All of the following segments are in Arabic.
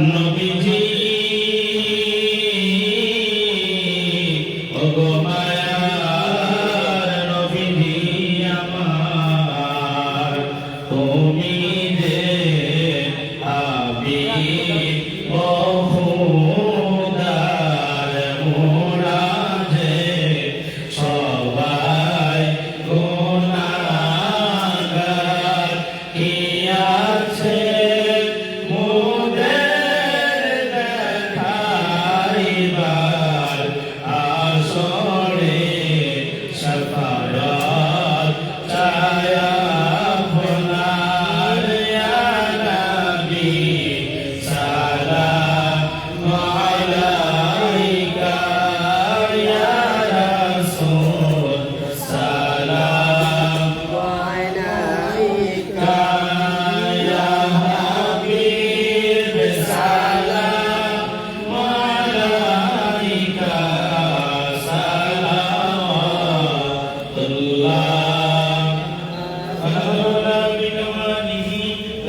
নবীজি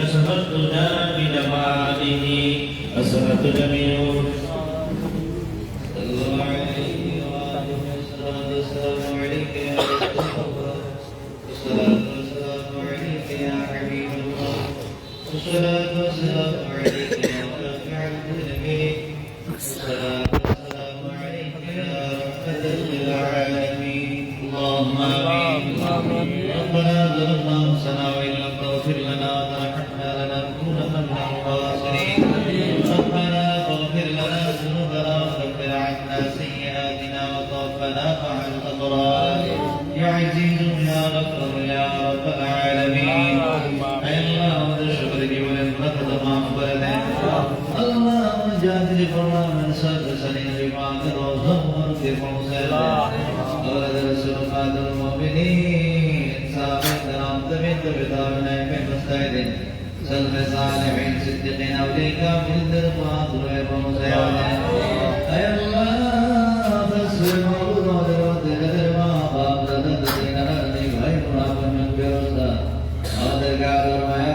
لشهدت بجماله أسرت جميع والصلاة والسلام عليك يا الله والصلاة والسلام اللهم آمين. ربنا ظلمنا أنفسنا وإن لم تغفر نفع الأبرار يا عزيز يا غفور يا رب العالمين. اللهم شكرك ونعمتك مغفرتك اللهم جادل فرما من سد سليم بما تروزه وارضي فرسله ولد رسول قاد المؤمنين سابقنا عبدمين تبتابنا من مستعدين سلف صالحين صدقين أوليك من ترقى طلب ومسيح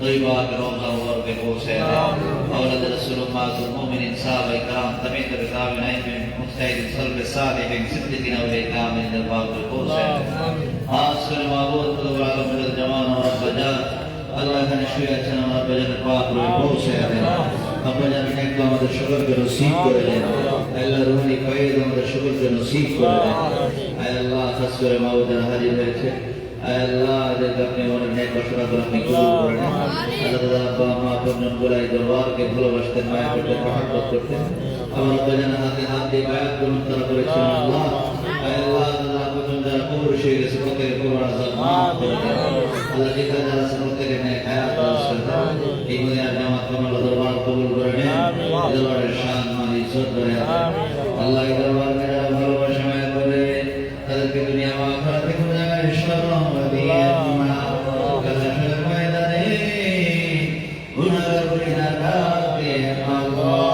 طیبہ گروہ اور بے ہوش ہے اولاد رسول اللہ امات المؤمنین صاحب اکرام تمہیں درکاب نائم مجتہد صلب صالح صدقین اولی اکرام ان دربار بے ہوش ہے آس کر معبود قدر عالم من جوان اور بجات اللہ کا نشوی اچھنا اور بجن پاک بے ہوش ہے জানেন একটু আমাদের সকলকে নসিব করে দেন। আল্লাহ। রুহানি কয়েদ আমাদের সকলকে নসিব করে দেন। আল্লাহ খাস করে মাবুদের হাজির হয়েছে। আল্লাহ এদেরকে আপনি অনেক ন্যায় বাসনা করে আপনি কবুল করে নেন। আল্লাহ তাদের আব্বা মা আপনজন গোলাই দরবারকে ভালোবাসতেন মায়া করতেন মহাব্বত করতেন। আমার বাজানের হাতে হাত দিয়ে বায়াত গ্রহণ তারা করেছেন আল্লাহ আল্লাহ। তাদের আপনজন যারা কবর গেছে প্রত্যেকের কবর আজাদ মাফ করে দেন। আল্লাহ যেখানে যারা আছে প্রত্যেকের ন্যায় হায়াত দারাজ করে দেন এই কমল এই দরবারের শান মান ইজ্জত করে আল্লাহ দরবার মেরা ভালোবাসা মায়া করে তাদেরকে দুনিয়া মা আখরা থেকে জায়গায় শরম দিয়ে মা ময়দানে গুনাহগার গুনাহগার দিয়ে আল্লাহ